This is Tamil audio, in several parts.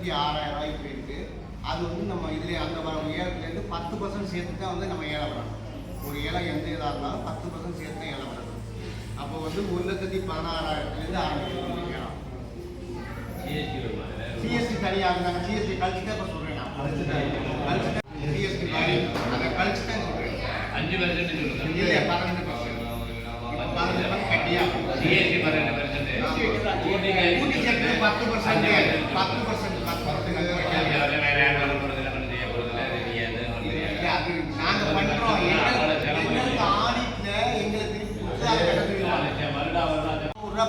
லட்சத்தி ஆறாயிரம் ரூபாய்க்கு போயிருக்கு. அது வந்து நம்ம இதுலேயே அந்த ஏலத்துலேருந்து பத்து பர்சன்ட் சேர்த்து தான் வந்து நம்ம ஏலம் வரணும் ஒரு ஏலம் எந்த இதாக இருந்தாலும் பத்து பர்சன்ட் சேர்த்து தான் ஏலம் வரணும் அப்போ வந்து ஒரு லட்சத்தி பதினாறாயிரத்துலேருந்து ஆரம்பிக்கணும் ஏலம் சிஎஸ்டி தனியாக இருந்தாங்க. சிஎஸ்டி கழிச்சுட்டு இப்போ சொல்கிறேன் நான். கழிச்சுட்டு சிஎஸ்டி அதை கழிச்சுட்டு சொல்கிறேன் அஞ்சு பர்சன்ட் சொல்லுங்க. இல்லையா பன்னெண்டு பர்சன்ட் இப்போ பன்னெண்டு பர்சன்ட் கட்டியாக ஜிஎஸ்டி பன்னெண்டு பர்சன்ட் கூட்டி. சேர்த்து பத்து பர்சன்ட் பத்து பர்சன்ட் பத்து பர்சன்ட்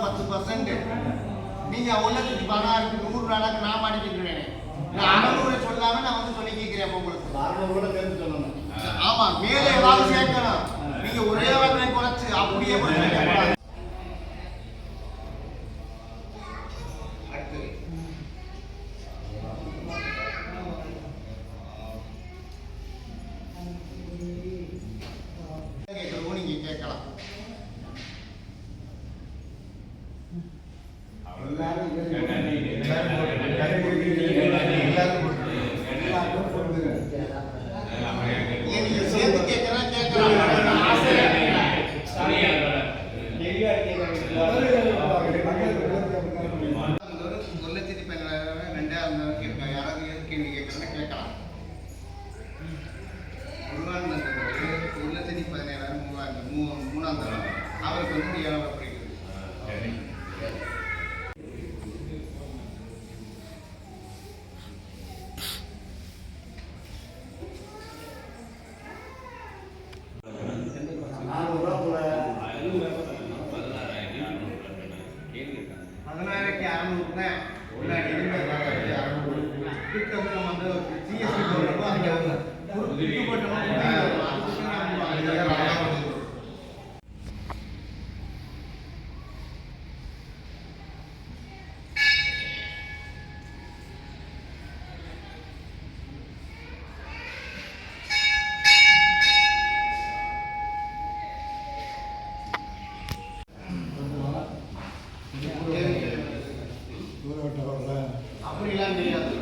பத்து பர்சன்ட் நீங்க ஒரு லட்சத்தி பதினாறுக்கு நூறு ரூபாய்க்கு நான் மாட்டிக்கிட்டு நான் அறநூறு சொல்லாம நான் வந்து சொல்லி கேட்கிறேன் உங்களுக்கு. ஆமா மேல ஏதாவது சேர்க்கணும் மூணாம் தரம் அவருக்கு வந்து ஏழாவது படிக்கிறது அறுநூறுனா ஒன்றா இனிமேல் பார்க்கறது அறுநூறு திட்டம்னா வந்து சிஎஸ்சி போடுறப்போ அந்த குறிப்பிட்டு போட்டோம்னா Yeah. போட்டவர்கள் அப்படிலாம் தெரியாது.